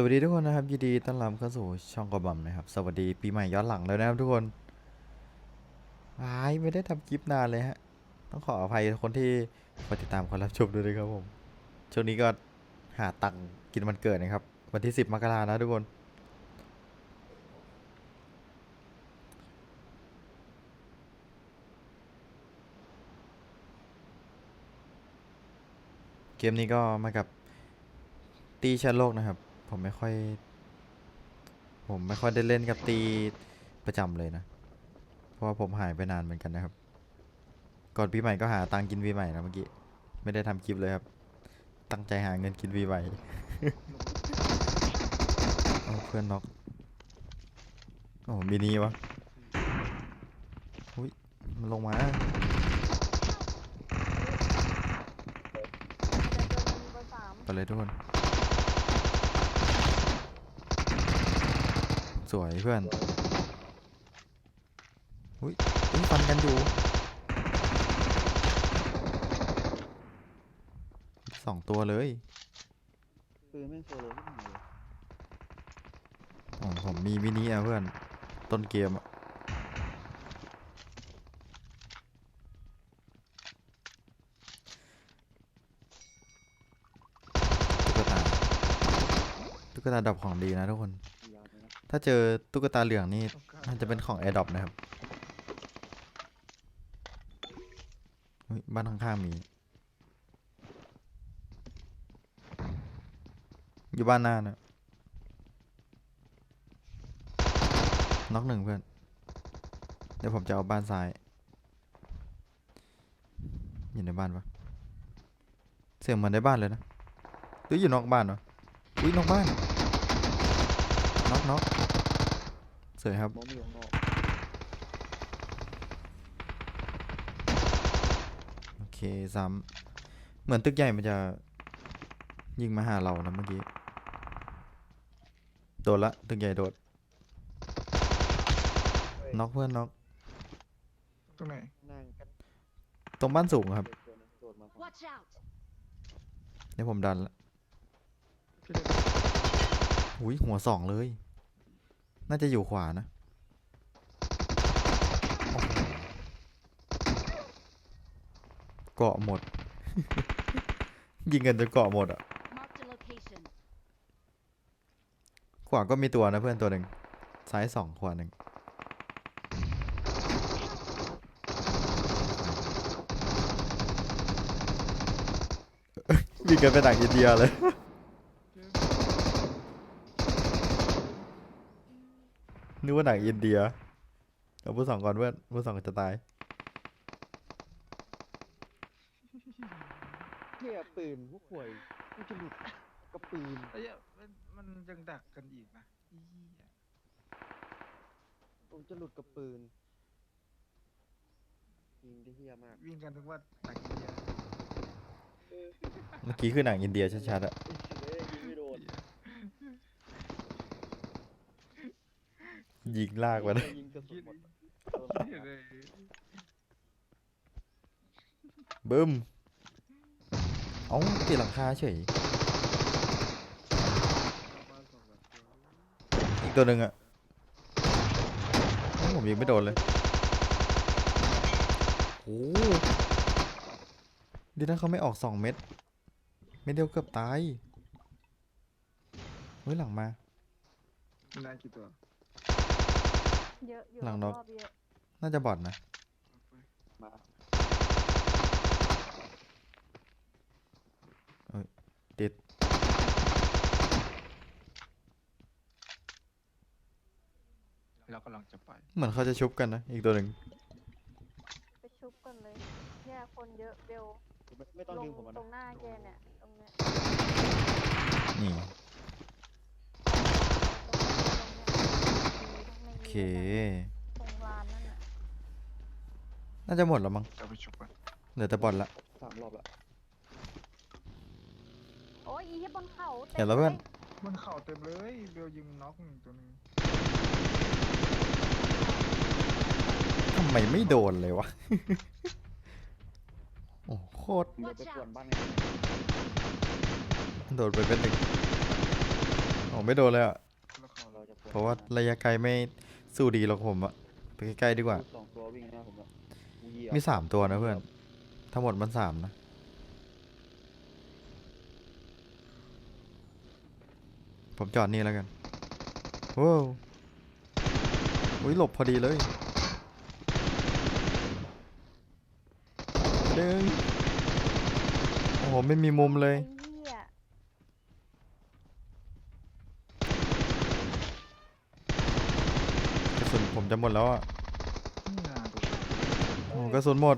สวัสดีทุกคนนะครับยินดีต้อนรับเข้าสู่ช่องกระบอมนะครับ สวัสดีปีใหม่ย้อนหลังเลยนะครับทุกคนวายไม่ได้ทำคลิปนานเลยฮะ ต้องขออภัยคนที่คอยติดตามคอยรับชมด้วยนะครับผมช่วงนี้ก็หาตังกินวันเกิดนะครับ วันที่10มกรานะทุกคน เกมนี้ก็มากับตีแชมป์โลกนะครับ ผมไม่ค่อย ผมไม่ค่อยได้เล่นกับตีประจำเลยนะ เพราะว่าผมหายไปนานเหมือนกันนะครับ ก่อนปีใหม่ก็หาตังค์กินปีใหม่นะเมื่อกี้ ไม่ได้ทำคลิปเลยครับ ตั้งใจหาเงินกินปีใหม่เอาเพื่อนน็อกโอ้มีนี้วะอุ้ยมันลงมาไปเลยทุกคน สวยเพื่อนอุ้ยอุ้ยฟันกันอยู่สองตัวเลยปืนแม่งโซโล่ขึ้นมาเลยอ๋อผมมีมินิอะเพื่อน ต้นเกมอะตุ๊กตาตุ๊กตาดับของดีนะทุกคนยาวเลยนะ ถ้าเจอตุ๊กตาเหลืองนี่น่าจะเป็นของ a อ r d r o p นะครับบ้านข้างๆมี อยู่บ้านหน้านะน็อกหนึ่งเพื่อน เดี๋ยวผมจะเอาบ้านซ้าย อยู่ในบ้านปะเสียงเหมือนในบ้านเลยนะหรืออยู่นอกบ้านวะอุ้ยนอกบ้านน็อกน็อก วยครับมองไม่อยู่ข้างนอกโอเคซ้ำเหมือนตึกใหญ่มันจะ ยิงมาหาเรานะเมื่อกี้ โดดละ ตึกใหญ่โดดน็อกเพื่อนน็อกตรงไหนนั่งกันตรงบ้านสูงครับ เด็กตัวนึงโดดมาฝั่ง Watch out! เดี๋ยวผมดันละพี่เล็กอุ้ยหัวสองเลย น่าจะอยู่ขวานะโอ้โหเกาะหมด ยิงกันจนเกาะหมดอะ Marked a location. ขวาก็มีตัวนะเพื่อนตัวหนึ่งซ้ายสองขวาหนึ่งยิงกันเป็นหนังอินเดียเลย นึกว่าหนังอินเดียเอาผู้สองก่อนเพื่อนผู้สองจะตาย เที่ยปืนพวกห่วยกูจะหลุดกับปืนไอ้เหี้ยมันมันยังดักกันอีกนะอีเหี้ยผมจะหลุดกับปืนยิงได้เฮี้ยมากวิ่งกันถึงว่าดักอินเดียเมื่อกี้คือหนังอินเดียชัดๆอะ เอ้ยยิงไม่โดน ยิงลากมานะยิงกระสุนหมดโดนเหี้ยเลยบึ้มเอ้าตีหลังคาเฉย อีกตัวหนึ่งอะเอ้าผมยิงไม่โดนเลยโอ้ดีนะเขาไม่ออกสองเม็ดเม็ดเดียวเกือบตาย เฮ้ยหลังมามีนายกี่ตัว เยอะอยู่หลังนก รอบเยอะน่าจะบอดนะ มาติด เรากำลังจะไปเหมือนเขาจะชุบกันนะ อีกตัวหนึ่งไปชุบกันเลยเนี่ยคนเยอะเบลไม่ไม่ต้องลงยิงผมอะตรนะงหน้าแกเนี่ยตรงเนี้ยนี่ ตรง โอ นี้ เค ตรงลานนั่นน่ะน่าจะหมดแล้วมั้งจะไปชุบกันเหลือแต่บอดละ สามรอบละโอ้ยอีที่บนเขาเห็นแล้วเพื่อนมันเข่าเต็มเลยเบลยิงน็อกหนึ่งตัวหนึงทำไมไม่โดนเลยวะ โอ้โคตรเดี๋ยวไป Watch ป่วน out บ้านไงโดนไปเป็นหนึ่งโอ้ไม่โดนเลยอะละครเราจะปวดเพราะว่าระยะไกลไม่ สู้ดีหรอกผมอะไปใกล้ๆดีกว่า สองตัววิ่งหน้าผมอะกูเหยียบมีสามตัวนะเพื่อน ทั้งหมดมันสามนะ ผมจอดนี่แล้วกันว้าวอุ้ยหลบพอดีเลยหนึ่งโอ้โห ไม่มีมุมเลยไอ้เหี้ย กระ สุนผมจะหมดแล้วอะนี่นาดูโอ้โหกระสุนหมด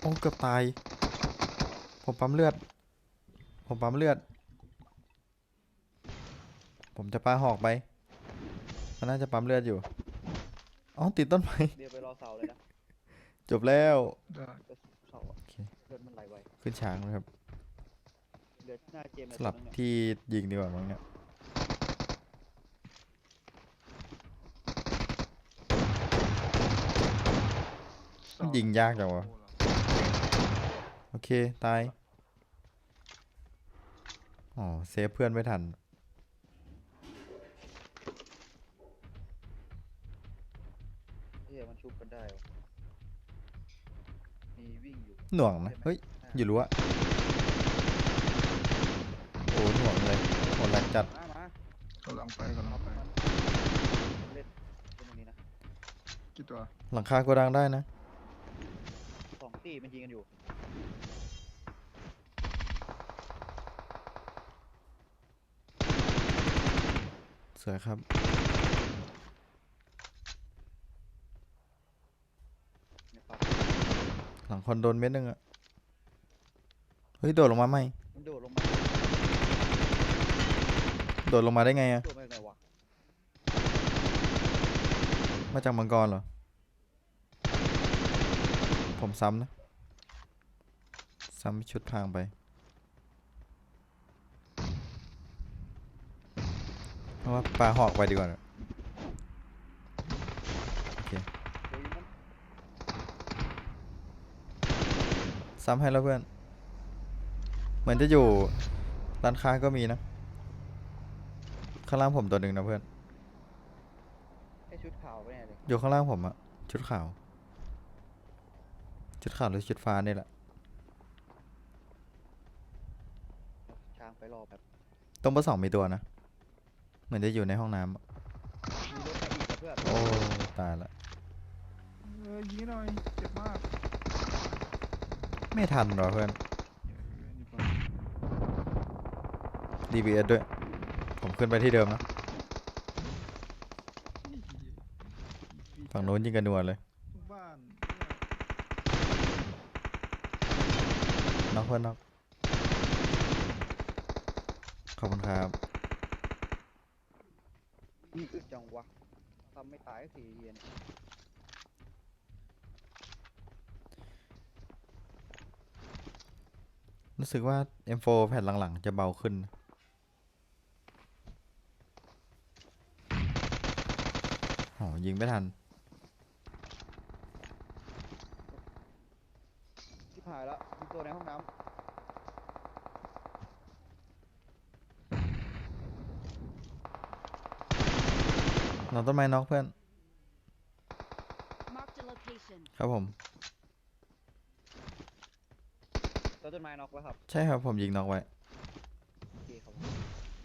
โอ้เกือบตาย ผมปั๊มเลือด ผมปั๊มเลือด ผมจะปาหอกไปมันน่าจะปั๊มเลือดอยู่ อ๋อติดต้นไม้เบียร์ไปรอเสาเลยนะ จบแล้ว ได้ก็เสาอะโอเคเลือดมันไหลไว ขึ้นช้างนะครับเลือดหน้าเจมส์สลับตรงนั้นเนี่ยที่ยิงดีกว่ามั้งเนี่ยมันยิงยากจังวะ โอเค ตาย อ๋อ เซฟเพื่อนไม่ทัน เฮียมันชุบกันได้วะมีวิ่งอยู่ หน่วงนะ เฮ้ย อยู่รู้อะโอ้หน่วง เลยโหดแรงจัดมามากำลังไปกำลังเอาไปมันเล่นเล่นตรงนี้นะกี่ตัวหลังคาโกดังได้นะสองตีมันยิงกันอยู่สวยครับเนี่ยปั๊บหลังคอนโดนเม็ดนึงอะเฮ้ย โดดลงมาไหมมันโดดลงมา โดดลงมาได้ไงอะโดดมาจากไหนวะมาจากมังกรเหรอ ผมซ้ำนะ ซ้ำชุดพรางไป เพราะว่าปลาหอกไปดีกว่านะโอเคโดยมันซ้ำให้แล้วเพื่อน เหมือนจะอยู่ร้านค้าก็มีนะ ข้างล่างผมตัวหนึ่งนะเพื่อน ไอชุดขาวไปแน่เลยอยู่ข้างล่างผมอะชุดขาว ชุดขาวหรือชุดฟ้านี่แหละ ช้างไปรอแบบตรงเบอร์สองมีตัวนะ เหมือนจะอยู่ในห้องน้ำอะมีรถมาอีกอะเพื่อนโอ้ตายละเออยิงหน่อยเจ็บมากไม่ทันหรอเพื่อนเออนี่ก่อน DBS ด้วย ผมขึ้นไปที่เดิมนะฝั่งโน้นยิงกันนัวเลยทุกบ้านน็อกเพื่อนน็อกขอบคุณครับมีอึดจังวะทำไม่ตายสักทีเฮียเนี่ยรู้สึกว่า M4 แผ่นหลังๆ จะเบาขึ้นนะ โอ้ยิงไม่ทันชิบหายแล้วมีตัวในห้องน้นอนต้นไม้น็อกเพื่อน Marked a location. ครับผมำตัวต้นไม้น็อกแล้วครับใช่ครับผมยิงน็อกไว้ โอเคครับ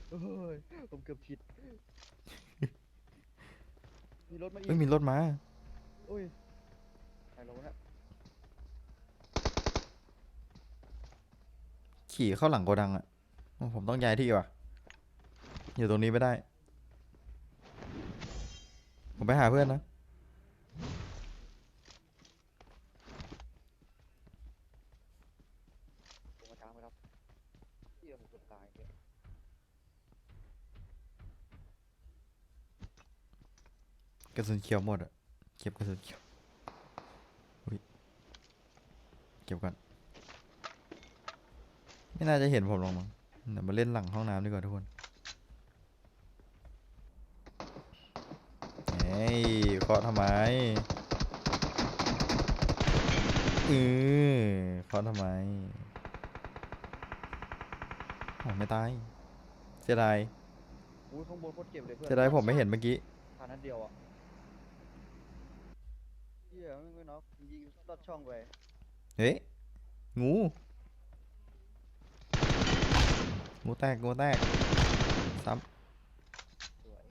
เฮ้ยผมเกือบผิด มีรถมาอีกเอ้ยมีรถมา อุ้ยใครลงเนี่ยขี่เข้าหลังโกดังอะโอ้ผมต้องย้ายที่ว่ะ อยู่ตรงนี้ไม่ได้ ผมไปหาเพื่อนนะ ผมมาช้างไปครับเฮียผมเกือบตายเนี่ย กระสุนเขียวหมดอะเก็บกระสุนเขียวอุ้ยเก็บก่อนไม่น่าจะเห็นผมหรอกมั้งเดี๋ยวมาเล่นหลังห้องน้ำดีกว่าทุกคนเฮ้ยเคาะทำไมเออเคาะทำไมโอ้ไม่ตายเสียดายอุ้ยข้างบนโคตรเจ็บเลยเพื่อนเสียดายผมไม่เห็นเมื่อกี้ผ่านนัดเดียวอะ เฮียไม่ไม่น็อกยิงลอดช่องไปเฮ้ยงูงูแตกงูแตกซ้สวย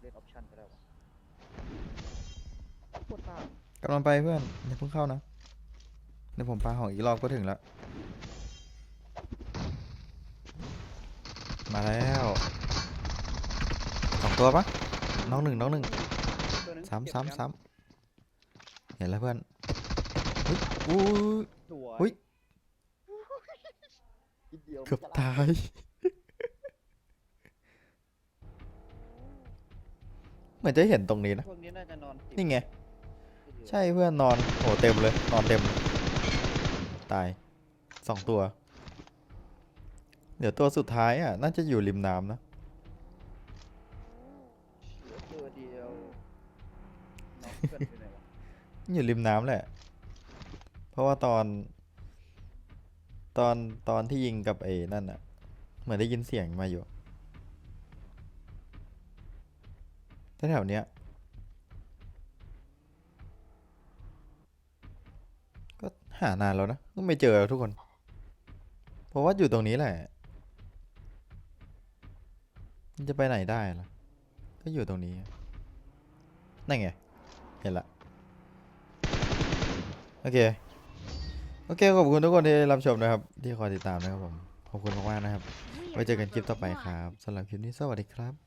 เล่นออปชั่นก็ได้วะโคตรตามำกำลังไปเพื่อนอย่าเพิ่งเข้านะเดี๋ยวผมปาของอีกรอบก็ถึงแล้ว มาแล้วสองตัวปะน้องหนึ่งน้องหนึ่ง ตัวหนึ่งซ้ำเจ็บเหมือนซ้ำกันซ้ำเห็นแล้วเพื่อนเฮ้ยอู้ยสวยอุ๊ยนิดเดียวเกือบจะลตาย เหมือนจะเห็นตรงนี้นะ พวกนี้น่าจะนอนติดนี่ไงติดอยู่ใช่เพื่อนนอนโหเต็มเลย นอนเต็ม ตายสองตัว เดี๋ยวตัวสุดท้ายอะ น่าจะอยู่ริมน้ำนะ เหลือตัวเดียวน้องเพื่อนไปไหนวะ อยู่ริมน้ำแหละ เพราะว่าตอน ตอนตอนที่ยิงกับไอ้นั่นอะเหมือนได้ยินเสียงมาอยู่แถวๆเนี้ย ก็หานานแล้วนะ ก็ไม่เจอทุกคน เพราะว่าอยู่ตรงนี้แหละมันจะไปไหนได้ล่ะ ก็อยู่ตรงนี้ นั่นไง เห็นละ โอเค โอเค ขอบคุณทุกคนที่รับชมนะครับ ที่คอยติดตามนะครับผม ขอบคุณมากๆนะครับ ไว้เจอกันคลิปต่อไปครับสำหรับคลิปนี้สวัสดีครับ